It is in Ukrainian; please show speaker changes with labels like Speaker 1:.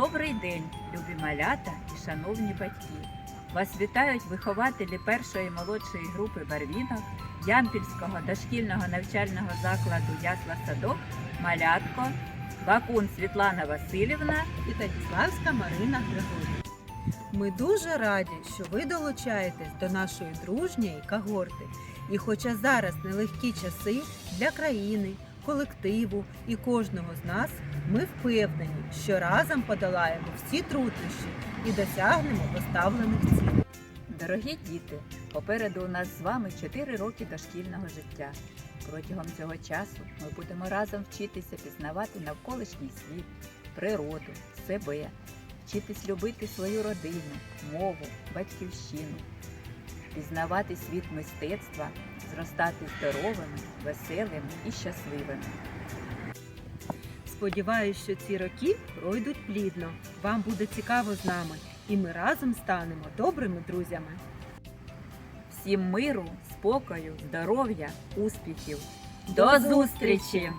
Speaker 1: Добрий день, любі малята і шановні батьки. Вас вітають вихователі першої молодшої групи Барвінок Ямпільського дошкільного навчального закладу Ясла Садок Малятко, Бакун Світлана Васильівна
Speaker 2: і Татіславська Марина Григорівна. Ми дуже раді, що ви долучаєтесь до нашої дружньої когорти. І хоча зараз нелегкі часи для країни, колективу і кожного з нас, ми впевнені, що разом подолаємо всі труднощі і досягнемо поставлених цілей.
Speaker 1: Дорогі діти, попереду у нас з вами 4 роки дошкільного життя. Протягом цього часу ми будемо разом вчитися пізнавати навколишній світ, природу, себе, вчитись любити свою родину, мову, батьківщину, пізнавати світ мистецтва, зростати здоровими, веселими і щасливими.
Speaker 2: Сподіваюсь, що ці роки пройдуть плідно. Вам буде цікаво з нами, і ми разом станемо добрими друзями.
Speaker 1: Всім миру, спокою, здоров'я, успіхів. До зустрічі!